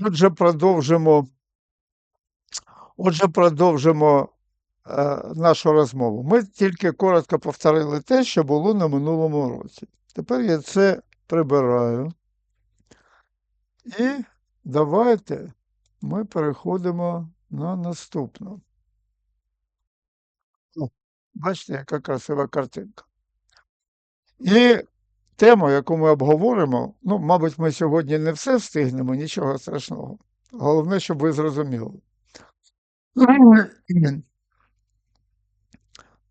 Отже, продовжимо. Отже, продовжимо е, нашу розмову. Ми тільки коротко повторили те, що було на минулому році. Тепер я це прибираю. І давайте ми переходимо на наступну. Бачите, яка красива картинка. І тему, яку ми обговоримо, ну, мабуть, ми сьогодні не все встигнемо, нічого страшного. Головне, щоб ви зрозуміли.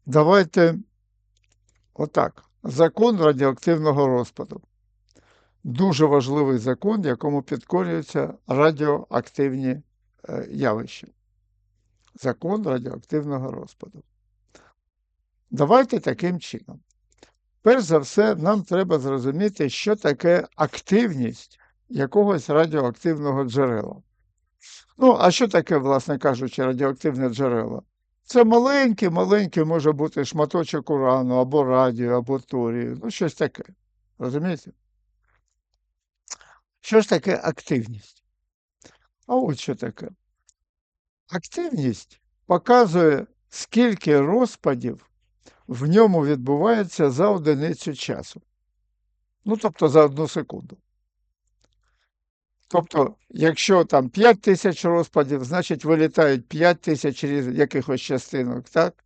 Давайте отак. Закон радіоактивного розпаду. Дуже важливий закон, якому підкорюються радіоактивні е, явища. Закон радіоактивного розпаду. Давайте таким чином. Перш за все, нам треба зрозуміти, що таке активність якогось радіоактивного джерела. Ну, а що таке, власне кажучи, радіоактивне джерело? Це маленький, маленький може бути шматочок урану, або радіо, або торію, ну щось таке. Розумієте? Що ж таке активність? А от що таке? Активність показує, скільки розпадів в ньому відбувається за одиницю часу. Ну, тобто за одну секунду. Тобто, якщо там 5 тисяч розпадів, значить вилітають 5 тисяч якихось частинок, так?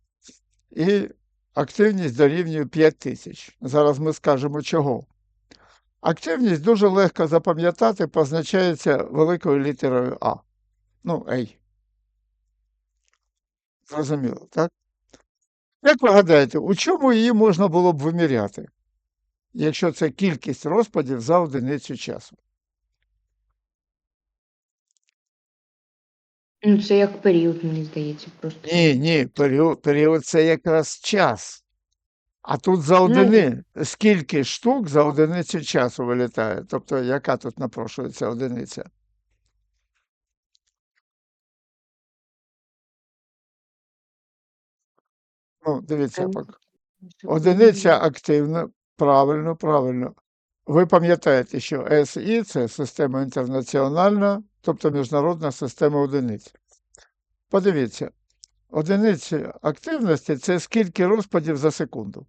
І активність дорівнює 5 тисяч. Зараз ми скажемо чого. Активність дуже легко запам'ятати, позначається великою літерою А. Ну, A. Зрозуміло, так? Як ви гадаєте, у чому її можна було б виміряти, якщо це кількість розпадів за одиницю часу? Ну, це як період, мені здається, просто. Ні, ні, період, період це якраз час. А тут за одини, скільки штук за одиницю часу вилітає? Тобто, яка тут напрошується одиниця? Ну, дивіться, Ем, одиниця активна, правильно, правильно. Ви пам'ятаєте, що СІ це система інтернаціональна, тобто міжнародна система одиниць. Подивіться, одиниця активності це скільки розпадів за секунду.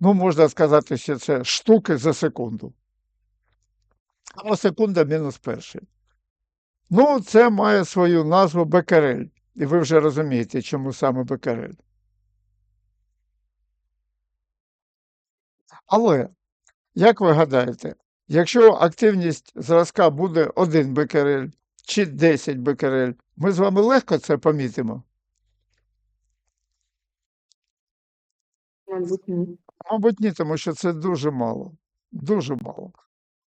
Ну, можна сказати, що це штуки за секунду. Або секунда мінус перший. Ну, це має свою назву Бекерель. І ви вже розумієте, чому саме Бекерель. Але, як ви гадаєте, якщо активність зразка буде 1 бекерель чи 10 бекерель, ми з вами легко це помітимо? Мабуть, ні. Мабуть, ні, тому що це дуже мало. Дуже мало.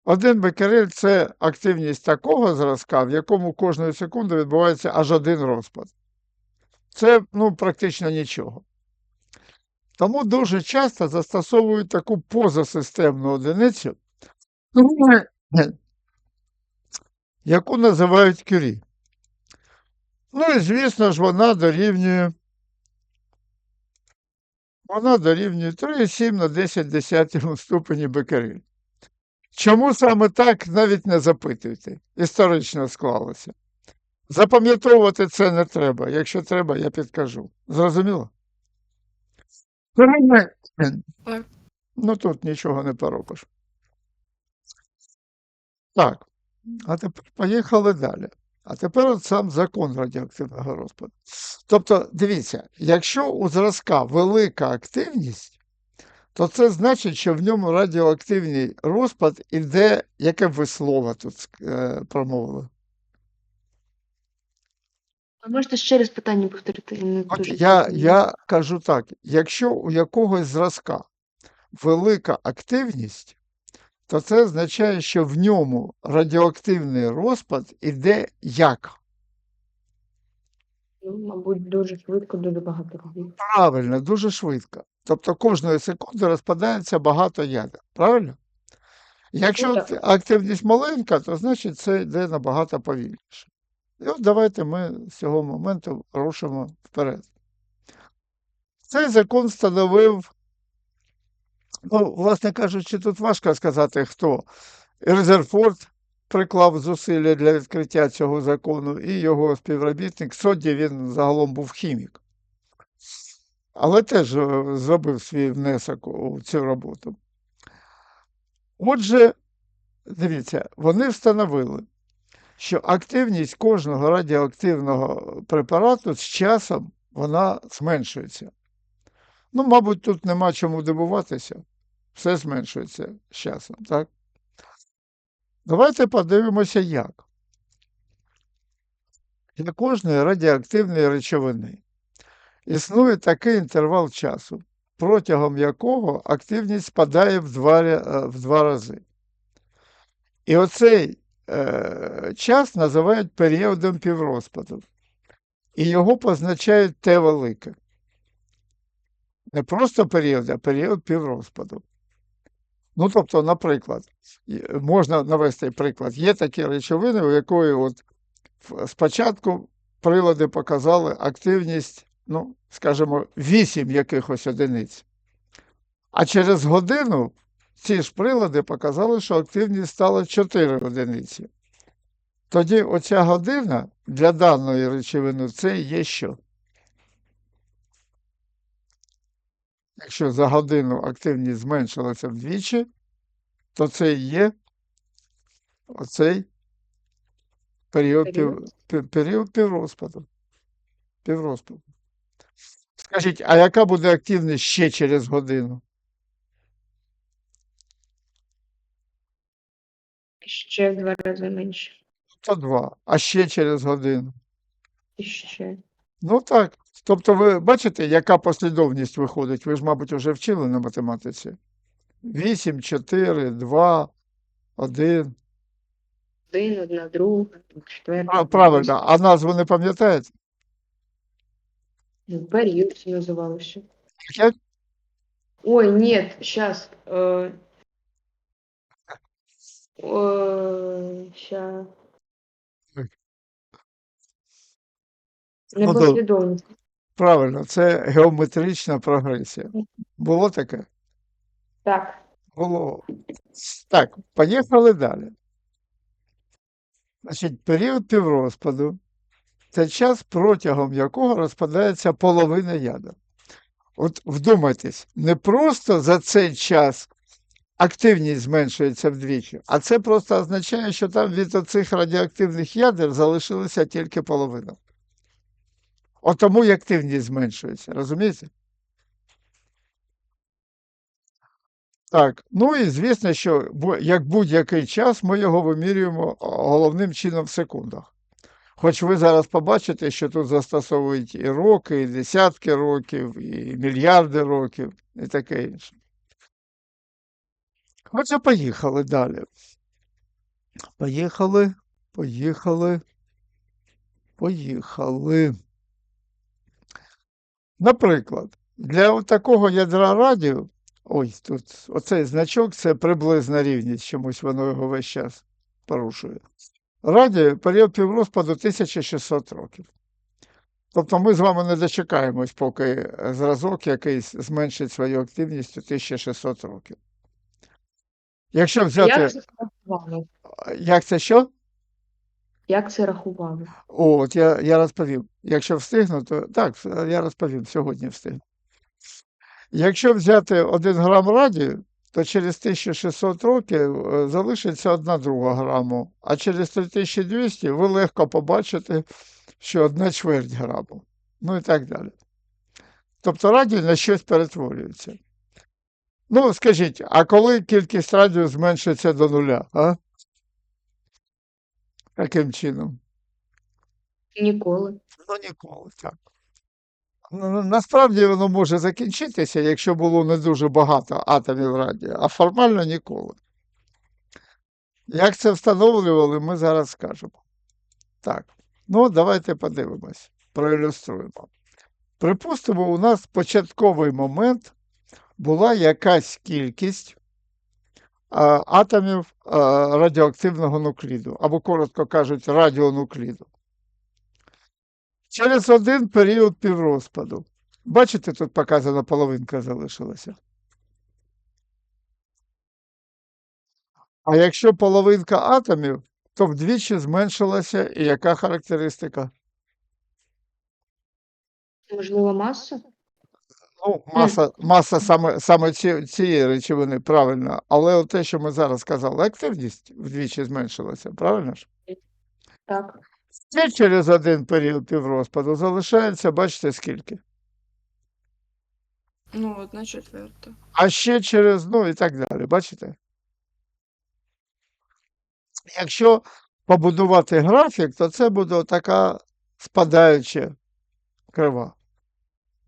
Один бекерель це активність такого зразка, в якому кожної секунди відбувається аж один розпад. Це ну, практично нічого. Тому дуже часто застосовують таку позасистемну одиницю, яку називають кюрі. Ну і, звісно ж, вона дорівнює. Вона дорівнює 3,7 на 10 десятому ступені бекерель. Чому саме так, навіть не запитуйте. Історично склалося. Запам'ятовувати це не треба. Якщо треба, я підкажу. Зрозуміло? Так. Ну тут нічого не поробиш. Так. А тепер поїхали далі. А тепер от сам закон радіоактивного розпаду. Тобто, дивіться, якщо у зразка велика активність, то це значить, що в ньому радіоактивний розпад іде, яке ви слово тут е, промовили. А можете ще раз питання повторити? Я Не От дуже я, зрозуміла. я кажу так: якщо у якогось зразка велика активність, то це означає, що в ньому радіоактивний розпад іде як? Ну, Мабуть, дуже швидко, дуже багато разів. Правильно, дуже швидко. Тобто кожної секунди розпадається багато ядер. Правильно? Якщо Ну, ак- активність маленька, то значить це йде набагато повільніше. І от давайте ми з цього моменту рушимо вперед. Цей закон встановив, ну, власне кажучи, тут важко сказати, хто. Резерфорд приклав зусилля для відкриття цього закону, і його співробітник Содді, він загалом був хімік. Але теж е, зробив свій внесок у цю роботу. Отже, дивіться, вони встановили, що активність кожного радіоактивного препарату з часом вона зменшується. Ну, мабуть, тут нема чому дивуватися. Все зменшується з часом, так? Давайте подивимося, як. Для кожної радіоактивної речовини існує такий інтервал часу, протягом якого активність спадає в два, в два рази. І оцей час називають періодом піврозпаду. І його позначають Т велике. Не просто період, а період піврозпаду. Ну, тобто, наприклад, можна навести приклад. Є такі речовини, у якої от спочатку прилади показали активність, ну, скажімо, 8 якихось одиниць. А через годину ці ж прилади показали, що активність стала 4 одиниці. Тоді оця година для даної речовини це є що? Якщо за годину активність зменшилася вдвічі, то це є оцей період, пів, Період. пі- період піврозпаду. Піврозпаду. Скажіть, а яка буде активність ще через годину? Ще в два рази менше. То два, а ще через годину. І ще. Ну так. Тобто ви бачите, яка послідовність виходить? Ви ж, мабуть, вже вчили на математиці. 8, 4, 2, 1. Один, одна, друга, четверта. А, правильно, а назву не пам'ятаєте? Ну, Період називалося. Як? Ой, ні, зараз. Е, ща. Ну, то-. Правильно, це геометрична прогресія. Було таке? Так. Було. Так, поїхали далі. Значить, період піврозпаду це час, протягом якого розпадається половина ядер. От вдумайтесь, не просто за цей час активність зменшується вдвічі, а це просто означає, що там від оцих радіоактивних ядер залишилася тільки половина. От тому і активність зменшується, розумієте? Так, ну і звісно, що як будь-який час ми його вимірюємо головним чином в секундах. Хоч ви зараз побачите, що тут застосовують і роки, і десятки років, і мільярди років, і таке інше. Отже, поїхали далі. Поїхали, поїхали, поїхали. Наприклад, для такого ядра радіо, ой, тут оцей значок це приблизна рівність, чомусь воно його весь час порушує. Радіо період піврозпаду 1600 років. Тобто ми з вами не дочекаємось, поки зразок якийсь зменшить свою активність у 1600 років. Якщо взяти, Як це рахували? як це що? Як це рахували? О, от я, я розповім. Якщо встигну, то так, я розповім, сьогодні встигну. Якщо взяти 1 грам радію, то через 1600 років е, залишиться 1 друга граму, а через 3200 ви легко побачите, що 1 чверть граму. Ну і так далі. Тобто радіо на щось перетворюється. Ну, скажіть, а коли кількість радіо зменшиться до нуля, а? Таким чином? Ніколи. Ну, ніколи, так. Ну, ну, насправді воно може закінчитися, якщо було не дуже багато атомів радіо, а формально ніколи. Як це встановлювали, ми зараз скажемо. Так, ну давайте подивимось, проілюструємо. Припустимо, у нас початковий момент була якась кількість атомів радіоактивного нукліду, або, коротко кажуть, радіонукліду. Через один період піврозпаду. Бачите, тут показана половинка залишилася. А якщо половинка атомів то вдвічі зменшилася і яка характеристика? Можливо, маса? Ну, маса, маса саме, саме ці, цієї речовини, правильно. Але от те, що ми зараз сказали, активність вдвічі зменшилася, правильно ж? Так. І через один період піврозпаду залишається, бачите, скільки? Ну, одна четверта. А ще через, ну і так далі, бачите? Якщо побудувати графік, то це буде така спадаюча крива.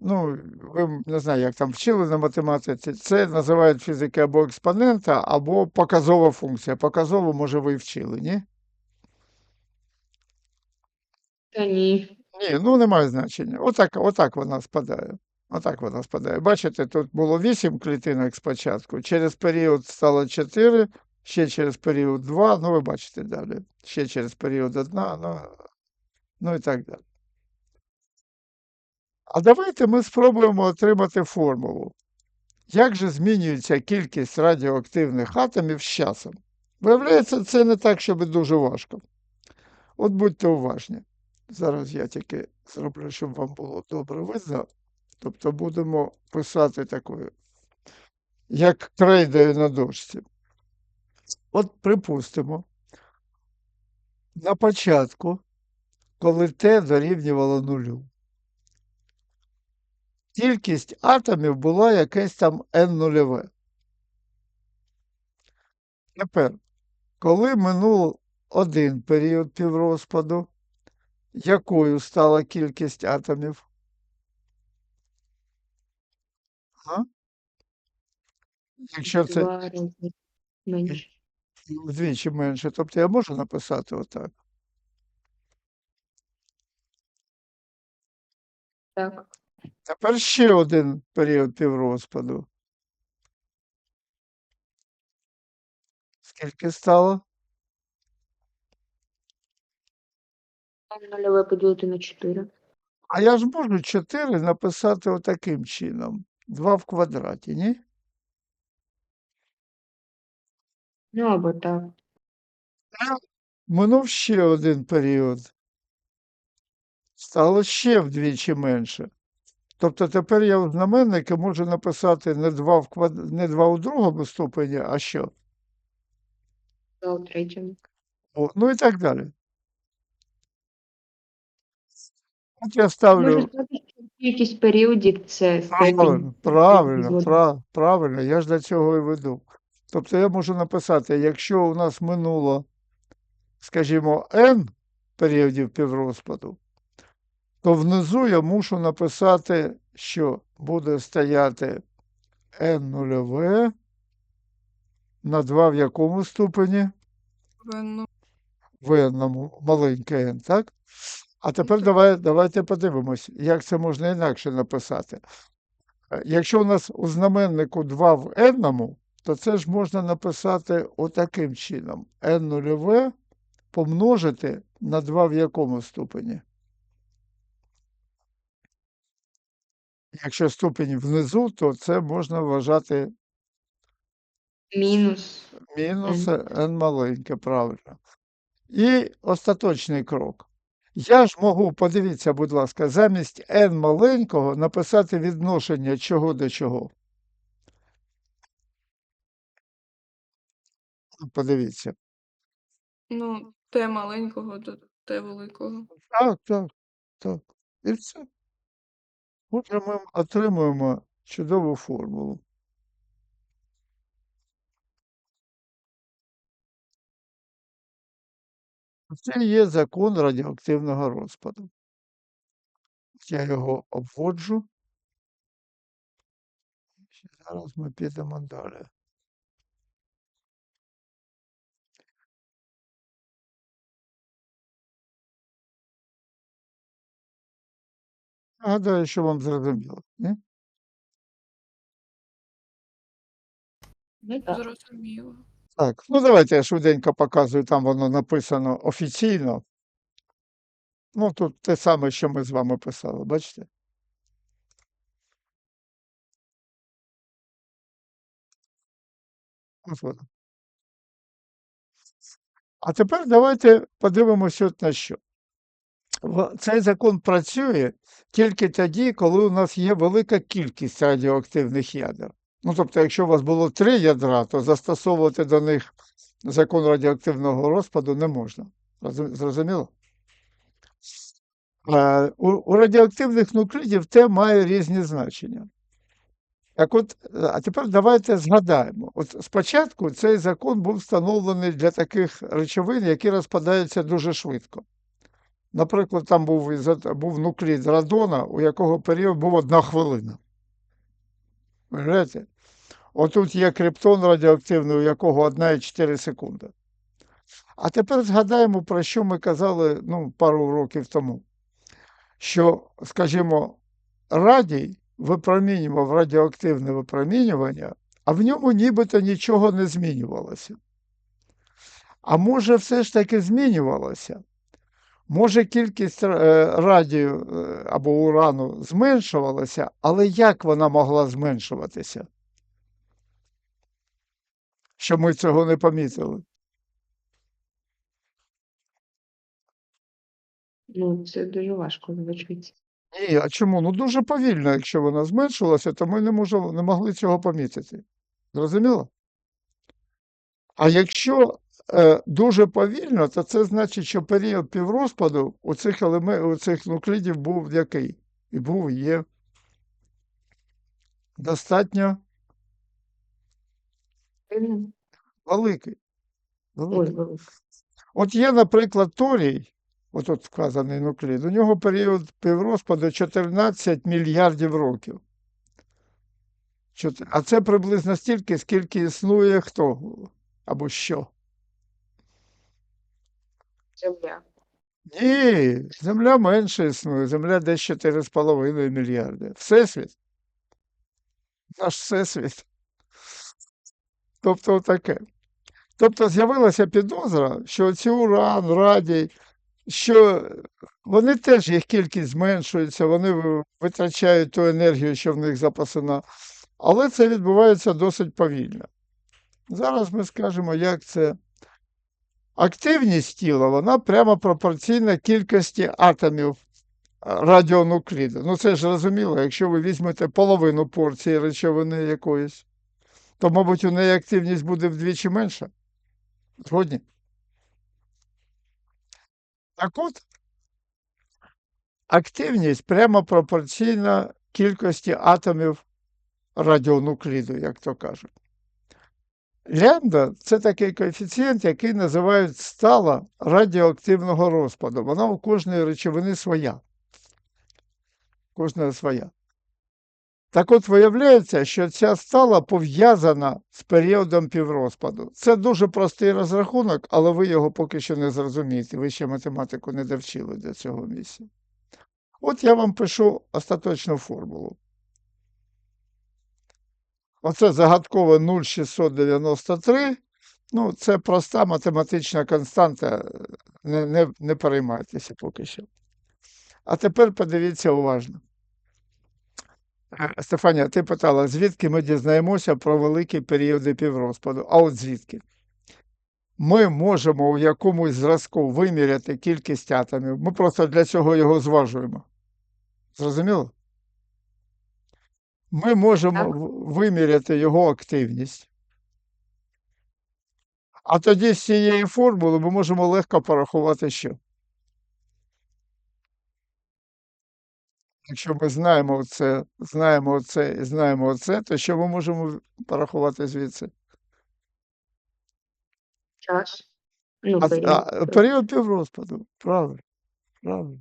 Ну, ви не знаю, як там вчили на математиці. Це називають фізики або експонента, або показова функція. Показову, може, ви вчили, ні? Та ні. Ні, ну немає значення. Отак, отак вона спадає. Отак вона спадає. Бачите, тут було 8 клітинок спочатку, через період стало 4, ще через період 2, ну ви бачите далі. Ще через період 1, ну, ну і так далі. А давайте ми спробуємо отримати формулу. Як же змінюється кількість радіоактивних атомів з часом? Виявляється, це не так, щоб дуже важко. От будьте уважні. Зараз я тільки зроблю, щоб вам було добре видно. Тобто будемо писати такою, як крейдою на дошці. От припустимо, на початку, коли Т дорівнювало нулю, кількість атомів була якесь там n нульове. Тепер, коли минув один період піврозпаду, якою стала кількість атомів? А? Якщо це менше. вдвічі менше, тобто я можу написати отак. Так. Тепер ще один період піврозпаду. Скільки стало? Нульове поділити на 4. А я ж можу 4 написати отаким чином. 2 в квадраті, ні? Ну, або так. Минув ще один період. Стало ще вдвічі менше. Тобто тепер я в знаменники можу написати не 2 в квад... не 2 у другому ступені, а що? Два у третьому. О, ну і так далі. От я ставлю. Кількість періодів це Правильно, правильно, згодна. правильно, я ж до цього і веду. Тобто я можу написати, якщо у нас минуло, скажімо, n періодів піврозпаду, то внизу я мушу написати, що буде стояти n нульове на 2 в якому ступені? В n маленьке n, так? А тепер давай, давайте подивимось, як це можна інакше написати. Е, Якщо у нас у знаменнику 2 в n, то це ж можна написати отаким чином. n нульове помножити на 2 в якому ступені? Якщо ступень внизу, то це можна вважати Мінус. мінус N. n маленьке, правильно. І остаточний крок. Я ж можу, подивіться, будь ласка, замість n маленького написати відношення чого до чого. Подивіться. Ну, Т маленького до Т великого. Так, так, так. І все. Отже, ми отримуємо чудову формулу. Це є закон радіоактивного розпаду. Я його обводжу. Зараз ми підемо далі. Гадаю, що вам зрозуміло. Ні? Зрозуміло. Так, ну давайте я швиденько показую, там воно написано офіційно. Ну, тут те саме, що ми з вами писали, бачите? Ось воно. А тепер давайте подивимося на що. Цей закон працює тільки тоді, коли у нас є велика кількість радіоактивних ядер. Ну, тобто, якщо у вас було три ядра, то застосовувати до них закон радіоактивного розпаду не можна. Зрозуміло? У, радіоактивних нуклідів те має різні значення. Так от, а тепер давайте згадаємо. От спочатку цей закон був встановлений для таких речовин, які розпадаються дуже швидко. Наприклад, там був, був нуклід радона, у якого період був одна хвилина. Уявляєте? Отут є криптон радіоактивний, у якого 1,4 секунди. А тепер згадаємо, про що ми казали ну, пару років тому. Що, скажімо, радій випромінював радіоактивне випромінювання, а в ньому нібито нічого не змінювалося. А може, все ж таки змінювалося? Може, кількість е, радію е, або урану зменшувалася, але як вона могла зменшуватися? Що ми цього не помітили? Ну, це дуже важко звучить. Ні, а чому? Ну дуже повільно, якщо вона зменшилася, то ми не, можемо, не могли цього помітити. Зрозуміло? А якщо дуже повільно, то це значить, що період піврозпаду у цих, елемен... у цих нуклідів був який? І був і є достатньо великий. Великий. От є, наприклад, торій, отут вказаний нуклід, у нього період піврозпаду 14 мільярдів років. А це приблизно стільки, скільки існує хто або що. Земля. Ні, Земля менше існує, Земля десь 4,5 мільярди. Всесвіт. Наш всесвіт. Тобто таке. Тобто з'явилася підозра, що ці уран, радій, що вони теж їх кількість зменшується, вони витрачають ту енергію, що в них запасена. Але це відбувається досить повільно. Зараз ми скажемо, як це. Активність тіла, вона прямо пропорційна кількості атомів радіонукліду. Ну це ж зрозуміло, якщо ви візьмете половину порції речовини якоїсь, то, мабуть, у неї активність буде вдвічі менша. Згодні? Так от, активність прямо пропорційна кількості атомів радіонукліду, як то кажуть. Лямбда – це такий коефіцієнт, який називають стала радіоактивного розпаду. Вона у кожної речовини своя. Кожна своя. Так от виявляється, що ця стала пов'язана з періодом піврозпаду. Це дуже простий розрахунок, але ви його поки що не зрозумієте. Ви ще математику не довчили до цього місця. От я вам пишу остаточну формулу. Оце загадкове 0,693. Ну, це проста математична константа. Не, не, не переймайтеся поки що. А тепер подивіться уважно. Е, Стефанія, ти питала, звідки ми дізнаємося про великі періоди піврозпаду? А от звідки? Ми можемо у якомусь зразку виміряти кількість атомів. Ми просто для цього його зважуємо. Зрозуміло? Ми можемо Так. виміряти його активність. А тоді з цієї формули ми можемо легко порахувати що. Якщо ми знаємо це, знаємо це і знаємо це, то що ми можемо порахувати звідси? Час. Ну, А, період. а, період піврозпаду. Правильно. Правильно.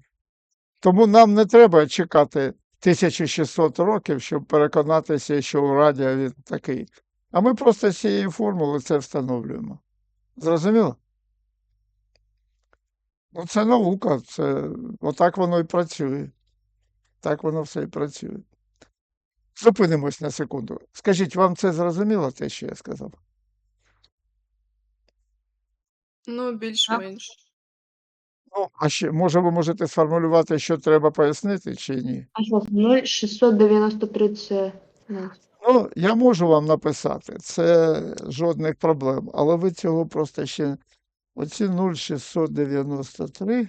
Тому нам не треба чекати 1600 років, щоб переконатися, що у радіо він такий. А ми просто з цієї формули це встановлюємо. Зрозуміло? Ну, це наука, це отак воно і працює. Так воно все і працює. Зупинимось на секунду. Скажіть, вам це зрозуміло, те, що я сказав? Ну, більш-менш. Ну, а ще, може, ви можете сформулювати, що треба пояснити, чи ні? А що, 0,693 це... Ну, Ну, я можу вам написати, це жодних проблем, але ви цього просто ще Оці 0,693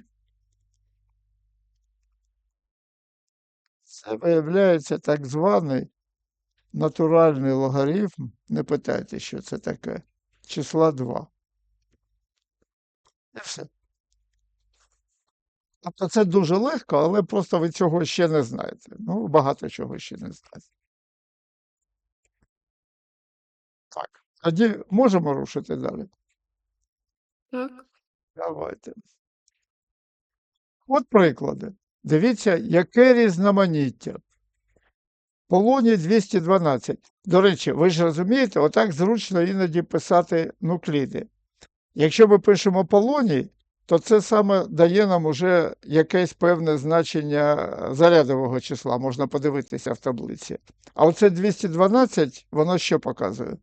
це виявляється так званий натуральний логарифм. Не питайте, що це таке. Числа 2. І все. Тобто це дуже легко, але просто ви цього ще не знаєте. Ну, багато чого ще не знаєте. Так. Тоді можемо рушити далі. Так. Давайте. От приклади. Дивіться, яке різноманіття. Полоній 212. До речі, ви ж розумієте, отак зручно іноді писати нукліди. Якщо ми пишемо полоній, то це саме дає нам уже якесь певне значення зарядового числа, можна подивитися в таблиці. А оце 212, воно що показує?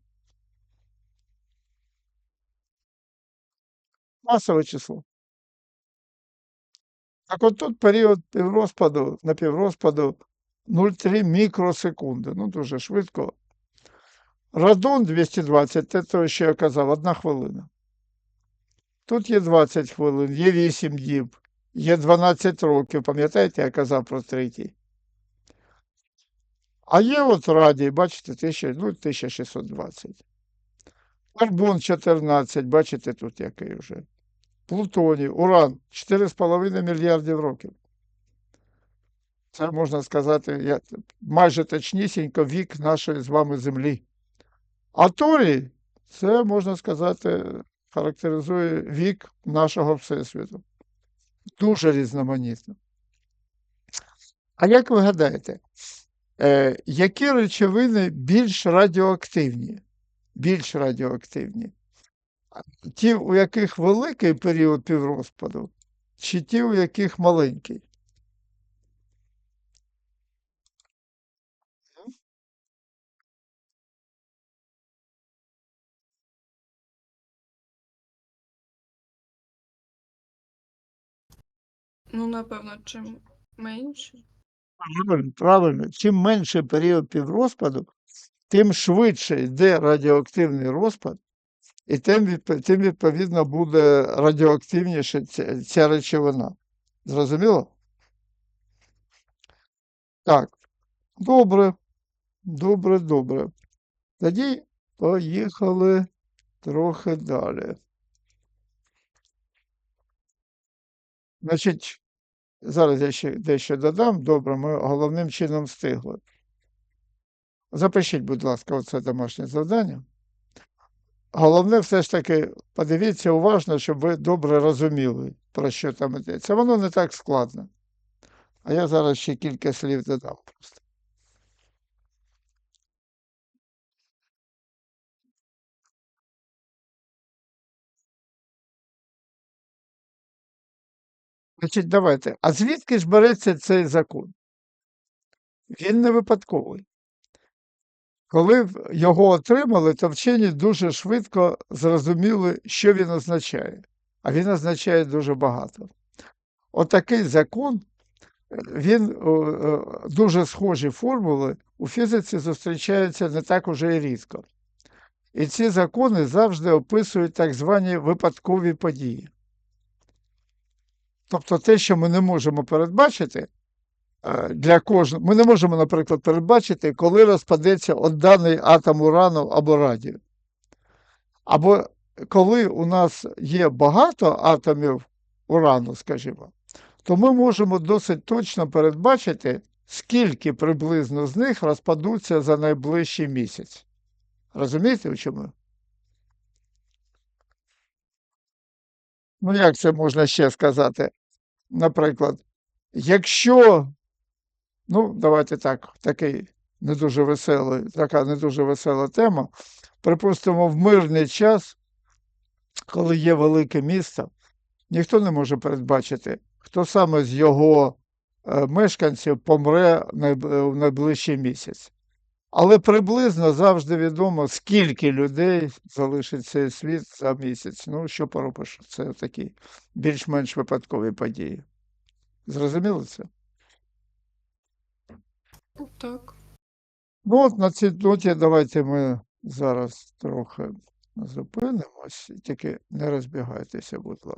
Масове число. Так от тут період піврозпаду, напіврозпаду 0,3 мікросекунди. Ну, дуже швидко. Радон 220, це те, що я казав, одна хвилина. Тут є 20 хвилин, є 8 діб, є 12 років. Пам'ятаєте, я казав про третій? А є от радій, бачите, 1000, ну, 1620. Карбон 14, бачите, тут який вже. Плутоній, уран 4,5 мільярдів років. Це можна сказати, я, майже точнісінько вік нашої з вами Землі. А торій, це можна сказати, характеризує вік нашого Всесвіту. Дуже різноманітно. А як ви гадаєте, е, які речовини більш радіоактивні? Більш радіоактивні? Ті, у яких великий період піврозпаду, чи ті, у яких маленький? Ну, напевно, чим менше. Правильно, правильно. Чим менший період піврозпаду, тим швидше йде радіоактивний розпад, і тим, відп- тим відповідно буде радіоактивніша ця, ця речовина. Зрозуміло? Так. Добре. Добре, добре. Тоді поїхали трохи далі. Значить, зараз я ще дещо додам. Добре, ми головним чином встигли. Запишіть, будь ласка, оце домашнє завдання. Головне, все ж таки, подивіться уважно, щоб ви добре розуміли, про що там йдеться. Воно не так складно. А я зараз ще кілька слів додам просто. Значить, давайте. А звідки ж береться цей закон? Він не випадковий. Коли його отримали, то вчені дуже швидко зрозуміли, що він означає. А він означає дуже багато. Отакий закон, е, він е, дуже схожі формули у фізиці зустрічаються не так уже і рідко. І ці закони завжди описують так звані випадкові події. Тобто те, що ми не можемо передбачити, е, для кожного. Ми не можемо, наприклад, передбачити, коли розпадеться от даний атом урану або радію. Або коли у нас є багато атомів урану, скажімо, то ми можемо досить точно передбачити, скільки приблизно з них розпадуться за найближчий місяць. Розумієте, в чому? Ну, як це можна ще сказати? Наприклад, якщо Ну, давайте так, такий не дуже веселий, така не дуже весела тема. Припустимо, в мирний час, коли є велике місто, ніхто не може передбачити, хто саме з його е, мешканців помре в найближчий місяць. Але приблизно завжди відомо, скільки людей залишить цей світ за місяць. Ну, що поробиш, це такі більш-менш випадкові події. Зрозуміло це? Так. Ну, от на цій ноті давайте ми зараз трохи Зупинимось, тільки не розбігайтеся, будь ласка.